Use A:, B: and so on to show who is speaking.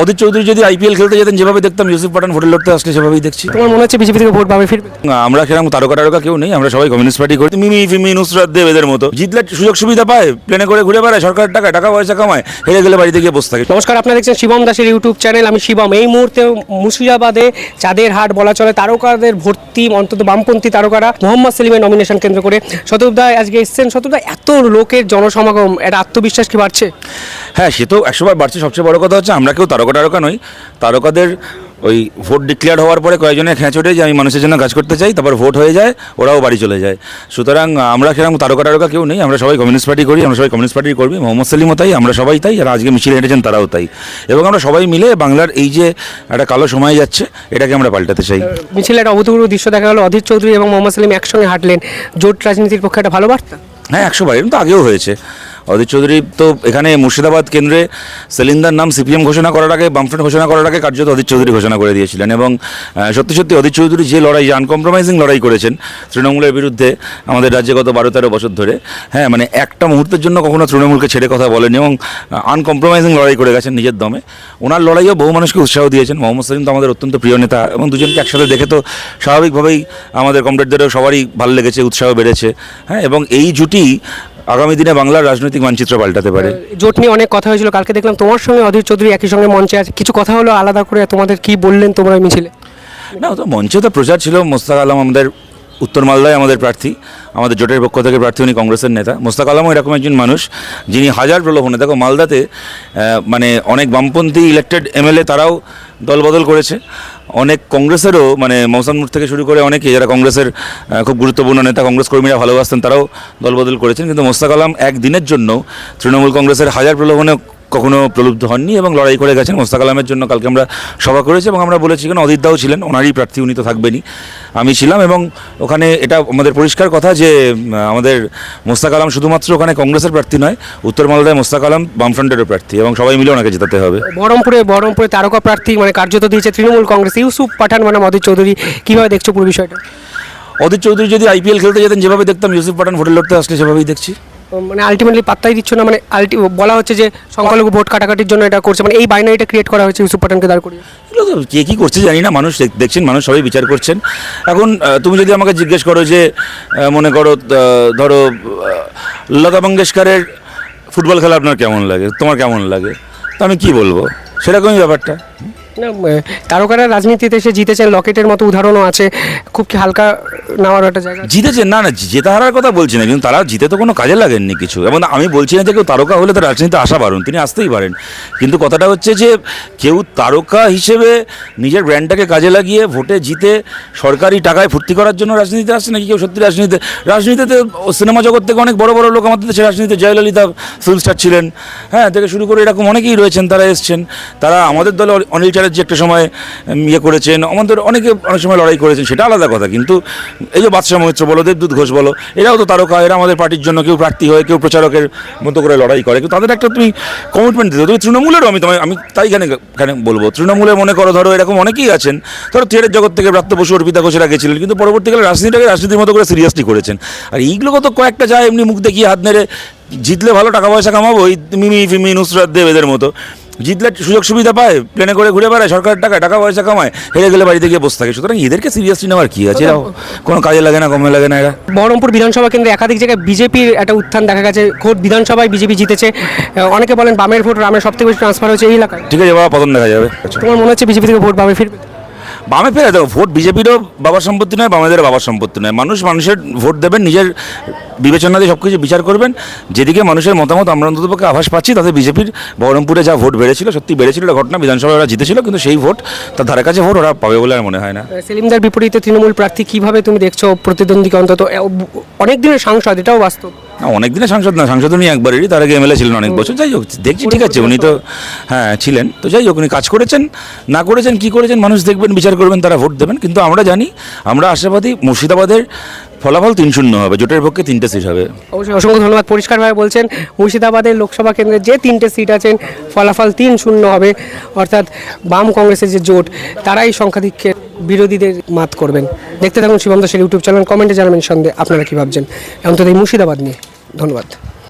A: অদিত চৌধুরী যদি আইপিএল খেলতে যেতেন যেভাবে দেখতাম ইউসুফ পাঠান ভোটে লড়তে আসলে সেভাবেই দেখছি।
B: তোমার মনে হচ্ছে বিজেপি থেকে ভোট পাবে ফিরবে?
A: আমরা সেরকম তারকা টারকা কেউ নেই আমরা সবাই কমিউনিস্ট পার্টি করি। মিমি ফিমি নুসরাত দেব এদের মতো। জিতলে সুযোগ সুবিধা পায় প্লেনে করে ঘুরে বেড়ায় সরকারের টাকা টাকা পয়সা কামায় হেরে গেলে বাড়িতে গিয়ে বসে থাকে।
B: নমস্কার আপনারা দেখছেন শিবম দাসের ইউটিউব চ্যানেল আমি শিবম। এই মুহূর্তে মুর্শিদাবাদে চাঁদের হাট বলা চলে তারকাদের ভর্তি অন্তত বামপন্থী তারকারা মোহাম্মদ সেলিমের নমিনেশন কেন্দ্র করে। শতবদা আজকে এসছেন শতবদা এত লোকের জনসমাগম এটা আত্মবিশ্বাস কি বাড়ছে?
A: হ্যাঁ সে তো একশোবার বাড়ছে। সবচেয়ে বড় কথা হচ্ছে আমরা কেউ তারকা টারকা নই। তারকাদের ওই ভোট ডিক্লেয়ার হওয়ার পরে কয়েকজনের খেঁচ ওঠে যে আমি মানুষের জন্য কাজ করতে চাই তারপর ভোট হয়ে যায় ওরাও বাড়ি চলে যায়। সুতরাং আমরা সেরকম তারকা টারকা কেউ নেই আমরা সবাই কমিউনিস্ট পার্টি করি আমরা সবাই কমিউনিস্ট পার্টি করবি মোহাম্মদ সেলিমও তাই আমরা সবাই তাই আর আজকে মিছিল হেঁটেছেন তারাও তাই। এবং আমরা সবাই মিলে বাংলার এই যে একটা কালো সময় যাচ্ছে এটাকে আমরা পাল্টাতে চাই।
B: মিছিলে একটা অভূতপূর্ব দৃশ্য দেখা গেল অধীর চৌধুরী এবং মোহাম্মদ সেলিম একসঙ্গে হাঁটলেন। জোট রাজনীতির পক্ষে একটা ভালো বার্তা?
A: হ্যাঁ একশো বার তো আগেও হয়েছে। অদিত চৌধুরী, তো এখানে মুর্শিদাবাদ কেন্দ্রে সেলিন্দার নাম সিপিএম ঘোষণা করার আগে, বামফ্রন্ট ঘোষণা করার আগে কার্যত অদিত চৌধুরী ঘোষণা করে দিয়েছিলেন এবং সত্যি সত্যি অদিত চৌধুরী যে লড়াই, যে আনকম্প্রোমাইজিং লড়াই করেছেন তৃণমূলের বিরুদ্ধে আমাদের রাজ্যে গত বারো তেরো বছর ধরে হ্যাঁ মানে একটা মুহূর্তের জন্য কখনো তৃণমূলকে ছেড়ে কথা বলেনি এবং আনকম্প্রোমাইজিং লড়াই করে গেছেন নিজের দমে। ওনার লড়াইও বহু মানুষকে উৎসাহ দিয়েছেন। মোহাম্মদ সেলিম তো আমাদের অত্যন্ত প্রিয় নেতা এবং দুজনকে একসাথে দেখে তো স্বাভাবিকভাবেই আমাদের কমরেডদেরও সবারই ভালো লেগেছে, উৎসাহ বেড়েছে হ্যাঁ এবং এই জুটি আগামী দিনে বাংলার রাজনৈতিক মানচিত্র পাল্টাতে পারে।
B: জোট নিয়ে অনেক কথা হয়েছিল। কালকে দেখলাম তোমার সঙ্গে অধীর চৌধুরী একই সঙ্গে মঞ্চে আছে। কিছু কথা হলো আলাদা করে? তোমাদের কি বললেন তোমরা মিছিলে?
A: না তো মঞ্চে তো প্রচার ছিল। মোস্তাক আলম আমাদের উত্তর মালদায় আমাদের প্রার্থী। আমাদের জোটের পক্ষ থেকে প্রার্থী উনি কংগ্রেসের নেতা। মোস্তাক আলমও এরকম একজন মানুষ যিনি হাজার প্রলোভনে দেখো মালদাতে মানে অনেক বামপন্থী ইলেক্টেড এমএলএ তারাও দলবদল করেছে। অনেক কংগ্রেসেরও মানে মৌসানমুর থেকে শুরু করে অনেকে যারা কংগ্রেসের খুব গুরুত্বপূর্ণ নেতা, কংগ্রেস কর্মীরা ভালোবাসতেন, তারাও দলবদল করেছেন। কিন্তু মোস্তাক আলম একদিনের জন্য তৃণমূল কংগ্রেসের হাজার প্রলোভনে কখনো প্রলুব্ধ হননি এবং লড়াই করে গেছেন মোস্তাক আলমের জন্য কালকে আমরা সভা করেছি এবং আমরা বলেছি কেন অদিতদাও ছিলেন ওনারই প্রার্থী উনি তো থাকবেনই। আমি ছিলাম এবং ওখানে এটা আমাদের পরিষ্কার কথা যে আমাদের মোস্তাক আলম শুধুমাত্র ওখানে কংগ্রেসের প্রার্থী নয় উত্তর মালদায় মোস্তাক আলম বামফ্রন্টেরও প্রার্থী এবং সবাই মিলে ওনাকে জেতাতে হবে।
B: বহরমপুরে বহরমপুরে তারকা প্রার্থী মানে কার্যত দিয়েছে তৃণমূল কংগ্রেস। ইউসুফ পাঠান মানে অধীর চৌধুরী কীভাবে দেখছ পুরো বিষয়টা?
A: অদিত চৌধুরী যদি আইপিএল খেলতে যেতেন যেভাবে দেখতাম ইউসুফ পাঠান হোটেল লড়তে আসলে সেভাবেই দেখছি।
B: মানে আলটিমেটলি পাত্তাই দিচ্ছ না মানে আলটি বলা হচ্ছে যে সংখ্যালঘু ভোট কাটাকাটির জন্য এটা করছে মানে এই বাইনারিটা ক্রিয়েট করা হয়েছে ইউসুফ পাঠানকে দাঁড় করিয়ে।
A: কে কী করছে জানি না, মানুষ দেখ- দেখছেন, মানুষ সবাই বিচার করছেন। এখন তুমি যদি আমাকে জিজ্ঞেস করো যে মনে করো ধরো লতা মঙ্গেশকরের ফুটবল খেলা আপনার কেমন লাগে? তোমার কেমন লাগে? তো আমি কি বলব? সেরকমই ব্যাপারটা।
B: তারকারা রাজনীতিতে এসে জিতেছেন, লকেটের মতো উদাহরণও আছে, খুব কি হালকা নেওয়ার একটা জায়গা
A: জিতেছেন না না, জেতা হারার কথা বলছি না, কিন্তু তারা জিতে তো কোনো কাজে লাগেননি কিছু। এবং আমি বলছি না যে কেউ তারকা হলে তার রাজনীতিতে আসা পারুন তিনি আসতেই পারেন। কিন্তু কথাটা হচ্ছে যে, কেউ তারকা হিসেবে নিজের ব্র্যান্ডটাকে কাজে লাগিয়ে ভোটে জিতে সরকারি টাকায় ফুর্তি করার জন্য রাজনীতিতে আসছে নাকি কেউ সত্যি রাজনীতিতে? রাজনীতিতে সিনেমা জগৎ থেকে অনেক বড় বড় লোক আমাদের দেশে রাজনীতিতে জয়ললিতা ফিল্ম স্টার ছিলেন। হ্যাঁ থেকে শুরু করে এরকম অনেকেই রয়েছেন, তারা এসছেন। তারা আমাদের দলে অনি- অনিল চ্যাটার্জি একটা সময় ইয়ে করেছেন, আমাদের অনেকে অনেক সময় লড়াই করেছেন, সেটা আলাদা কথা। কিন্তু এই যে বাদশাহ মৈত্র বলো, দেবদূত ঘোষ বলো, এরাও তো তারকা, এরা আমাদের পার্টির জন্য কেউ প্রার্থী হয়, কেউ প্রচারকের মতো করে লড়াই করে। কিন্তু তাদের একটা তুমি কমিটমেন্ট দিতে তুমি তৃণমূলেরও, আমি তোমায়, আমি তাই এখানে এখানে বলব, তৃণমূলে মনে করো, ধরো, এরকম অনেকেই আছেন। ধরো, থিয়েটার জগৎ থেকে প্রাপ্ত বসু অর্পিতা ঘোষেরা গেছিলেন, কিন্তু পরবর্তীকালে রাজনীতিটাকে রাজনীতির মতো করে সিরিয়াসলি করেছেন। আর এইগুলো তো কয়েকটা যায় এমনি মুখ দেখিয়ে হাত নেড়ে, জিতলে ভালো, টাকা পয়সা কামাবো, এই মিমি ফিমি নুসরাত দেব এদের মতো। জিতলে সুযোগ সুবিধা পায় প্লেনে করে ঘুরে বেড়ায় সরকারের টাকা টাকা পয়সা কামায় হেরে গেলে বাড়িতে গিয়ে বসে থাকে। সুতরাং এদেরকে সিরিয়াসলি নেওয়ার কি আছে? এরাও কোনো কাজে লাগে না কমে লাগে না এরা।
B: বহরমপুর বিধানসভা কেন্দ্রে একাধিক জায়গায় বিজেপির একটা উত্থান দেখা গেছে। খোদ বিধানসভায় বিজেপি জিতেছে। অনেকে বলেন বামের ভোট রামের সব থেকে বেশি ট্রান্সফার হয়েছে এই এলাকায়।
A: ঠিক আছে বাবা পতন দেখা যাবে।
B: তোমার মনে হচ্ছে বিজেপি থেকে ভোট বামে ফিরবে?
A: বামে ফেরে দেখো ভোট বিজেপিরও বাবার সম্পত্তি নয়, বামেদেরও বাবার সম্পত্তি নয়। মানুষ মানুষের ভোট দেবেন, নিজের বিবেচনা দিয়ে সব কিছু বিচার করবেন। যেদিকে মানুষের মতামত, আমরা অন্ততপক্ষে আভাস পাচ্ছি, তাতে বিজেপির বহরমপুরে যা ভোট বেড়েছিল, সত্যি বেড়েছিল ঘটনা, বিধানসভায় ওরা জিতেছিল, কিন্তু সেই ভোট, তার ধারে কাছে ভোট ওরা পাবে বলে আর মনে হয় না।
B: সেলিমদার বিপরীতে তৃণমূল প্রার্থী কীভাবে তুমি দেখছ প্রতিদ্বন্দ্বীকে অন্তত? অনেক দিনের সাংসদ, এটাও বাস্তব।
A: না অনেক দিনে সাংসদ না সাংসদ উনি একবারেরই তার আগে এমএলএ ছিলেন অনেক বছর। যাই হোক দেখছি ঠিক আছে উনি তো। হ্যাঁ ছিলেন। তো যাই হোক উনি কাজ করেছেন না করেছেন কি করেছেন মানুষ দেখবেন বিচার করবেন তারা ভোট দেবেন। কিন্তু আমরা জানি আমরা আশাবাদী মুর্শিদাবাদের ফলাফল তিন শূন্য হবে, জোটের পক্ষে তিনটে সিট হবে।
B: অবশ্যই অসংখ্য ধন্যবাদ। পরিষ্কারভাবে বলছেন, মুর্শিদাবাদের লোকসভা কেন্দ্রে যে তিনটে সিট আছেন, ফলাফল তিন শূন্য হবে, অর্থাৎ বাম কংগ্রেসের যে জোট, তারাই সংখ্যাধিক্যের বিরোধীদের মাত করবেন। দেখতে থাকুন শিবম দাসের ইউটিউব চ্যানেল, কমেন্টে জানাবেন সন্দেহ, আপনারা কী ভাবছেন? এমন তো এই মুর্শিদাবাদ নিয়ে ধন্যবাদ।